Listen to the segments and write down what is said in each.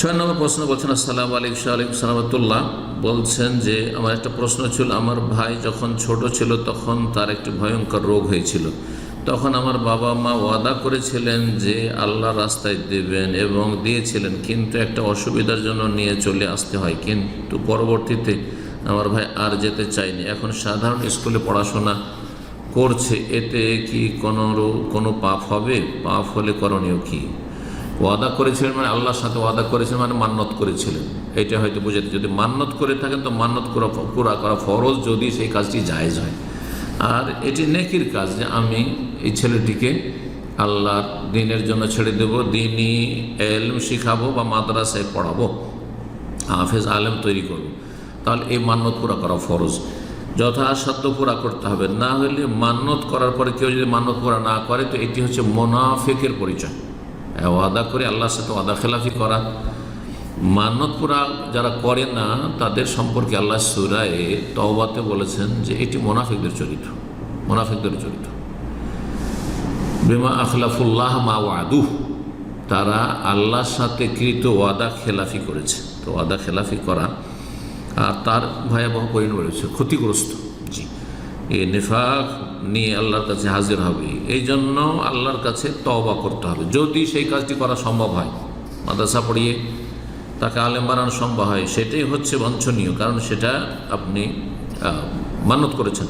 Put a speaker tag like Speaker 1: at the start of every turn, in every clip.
Speaker 1: ছয় নম্বর প্রশ্ন বলছেন, আসসালামু আলাইকুম আলাইকুম সালামতুল্লাহ বলছেন যে, আমার একটা প্রশ্ন ছিল, আমার ভাই যখন ছোট ছিল, তখন তার একটি ভয়ঙ্কর রোগ হয়েছিল। তখন আমার বাবা মা ওয়াদা করেছিলেন যে, আল্লাহ রাস্তায় দেবেন এবং দিয়েছিলেন, কিন্তু একটা অসুবিধার জন্য নিয়ে চলে আসতে হয়। কিন্তু পরবর্তীতে আমার ভাই আর যেতে চায়নি। এখন সাধারণ স্কুলে পড়াশোনা করছে, এতে কি কোনো কোনো পাপ হবে? পাপ হলে করণীয় কী? ওয়াদা করেছিলেন মানে আল্লাহর সাথে ওয়াদা করেছিলেন মানে মান্নত করেছিলেন। এটা হয়তো বুঝাতে যদি মান্নত করে থাকেন তো মান্নত করা পুরা করা ফরজ যদি সেই কাজটি জায়েজ হয়। আর এটি নেকির কাজ যে আমি এই ছেলেটিকে আল্লাহর দিনের জন্য ছেড়ে দেব, দিনই এলম শিখাবো বা মাদ্রাসায় পড়াবো, হাফেজ আলেম তৈরি করব। তাহলে এই মান্নত পুরা করা ফরজ। যথাসাধ্য পুরা করতে হবে। না হলে মান্নত করার পরে কেউ যদি মান্নত পুরা না করে, তো এটি হচ্ছে মোনাফেকের পরিচয়। ওয়াদা করে আল্লাহর সাথে ওয়াদা খেলাফি করা। মান্যত পুরা যারা করে না, তাদের সম্পর্কে আল্লাহ সুরায় তওবাতে বলেছেন যে এটি মোনাফিকদের চরিত্র মোনাফিকদের চরিত্র। বেমা আখলাফুল্লাহ মা ওয়াদু তারা আল্লাহর সাথে কৃত ওয়াদা খেলাফি করেছে। তো ওয়াদা খেলাফি করা, আর তার ভয়াবহ পরিণাম রয়েছে, ক্ষতিগ্রস্ত। জি। এ নেফাক নিয়ে আল্লাহর কাছে হাজির হবে। এই জন্য আল্লাহর কাছে তওবা করতে হবে। যদি সেই কাজটি করা সম্ভব হয়, মাদ্রাসা পড়িয়ে তাকে আলেম বানানো সম্ভব হয়, সেটাই হচ্ছে বাঞ্ছনীয়, কারণ সেটা আপনি মানত করেছেন।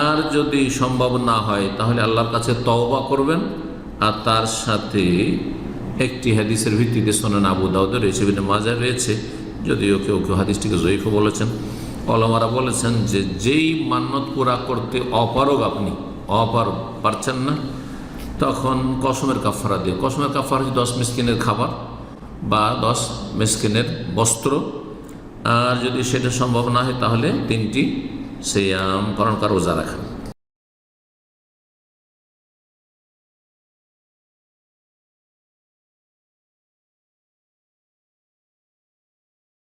Speaker 1: আর যদি সম্ভব না হয়, তাহলে আল্লাহর কাছে তওবা করবেন। আর তার সাথে একটি হাদিসের ভিত্তিতে সোনান আবু দাউদের রয়েছে বিভিন্ন মাজা রয়েছে। যদিও কেউ কেউ হাদিসটিকে জয়ীফও বলেছেন। অলমারা বলেছেন যে যেই মান্নত পুরা করতে অপারগ আপনি অপারগ পারছেন না, তখন কসমের কাফারা দিয়ে, কসমের কাফার হচ্ছে দশ মিসকিনের খাবার বা দশ মিসকিনের বস্ত্র। আর যদি সেটা সম্ভব না হয় তাহলে তিনটি সেয়াম করণকার রোজা রাখা